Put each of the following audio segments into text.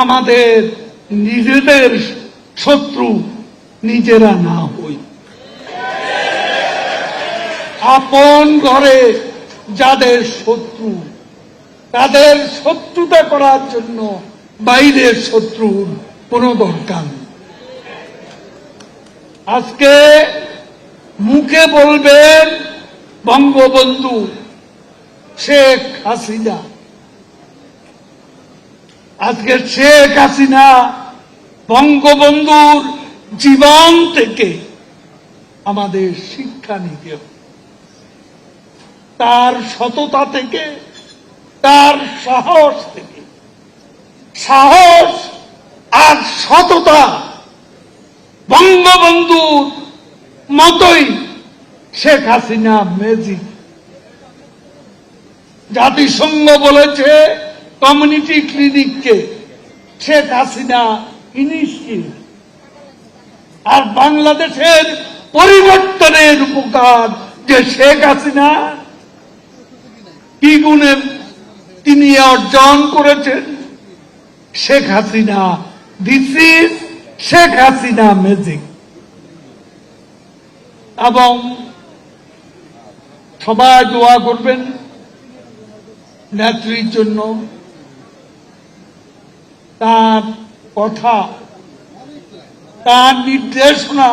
আমাদের নিজেদের শত্রু নিজেরা না হই। আপন ঘরে যাদের শত্রু, তাদের শত্রুতা করার জন্য বাইরের শত্রুর কোনো দরকার আজকে মুখে বলবেন বঙ্গবন্ধু শেখ হাসিনা। আজকে শেখ হাসিনা বঙ্গবন্ধুর জীবন থেকে আমাদের শিক্ষা নিতে তার সততা থেকে, তার সাহস থেকে। সাহস আর সততা বঙ্গবন্ধুর মতোই শেখ হাসিনা মেজিক জাতিসংঘ বলেছে কমিউনিটি ক্লিনিককে শেখ হাসিনা ইনিশিয়েট আর বাংলাদেশের পরিবর্তনের উপকার যে শেখ হাসিনা কি গুণে তিনি অর্জন করেছেন, Sheikh Hasina this is Sheikh Hasina magic এবং সবাই দোয়া করবেন, নেত্রীর জন্য তার কথা, তার নির্দেশনা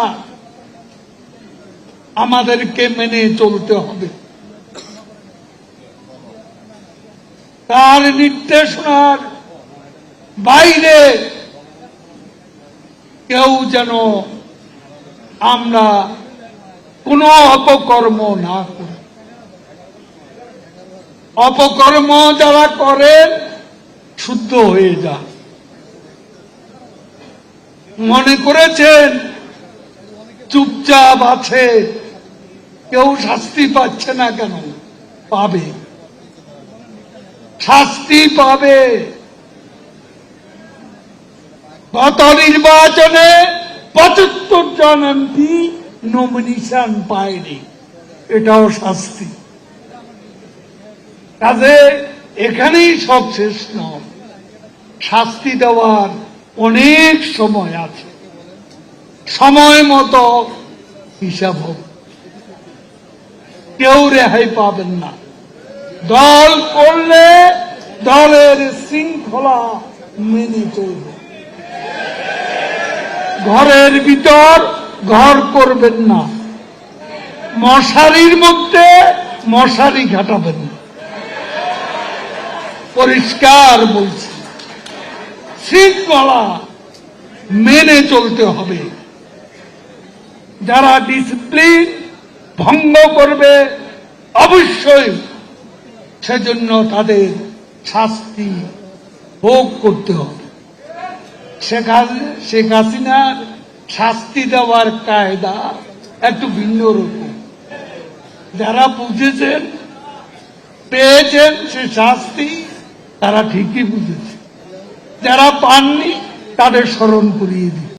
আমাদেরকে মেনে চলতে হবে। তার নির্দেশনার বাইরে কেউ যেন আমরা কোনো অপকর্ম না করি। অপকর্ম যারা করেন, শুদ্ধ হয়ে যান। মনে করেছেন? চুপচাপ আছে। কেউ শাস্তি পাচ্ছে না কেন? পাবে। শাস্তি পাবে। গত নির্বাচনে পঁচাত্তর জন এমপি নমিনেশন পায়নি। এটাও শাস্তি। কাজে এখানেই সব শেষ নয়। শাস্তি দেওয়ার অনেক সময় আছে। সময় মতো হিসাব হবে কেউ রেহাই পাবেন না। দল করলে দলের শৃঙ্খলা মেনে চলবে। ঘরের ভিতর ঘর করবেন না। মশারির মধ্যে মশারি ঘাটাবেন না। পরিষ্কার বলছি। শৃঙ্খলা মেনে চলতে হবে। যারা ডিসিপ্লিন ভঙ্গ করবে, অবশ্যই সেজন্য তাদের শাস্তি ভোগ করতে হবে। শেখ হাসি- শেখ হাসিনার শাস্তি দেওয়ার কায়দা একটু ভিন্ন রকম। যারা বুঝেছেন, পেয়েছেন সে শাস্তি, তারা ঠিকই বুঝেছে। যারা পাননি তাদের স্মরণ করিয়ে দিই।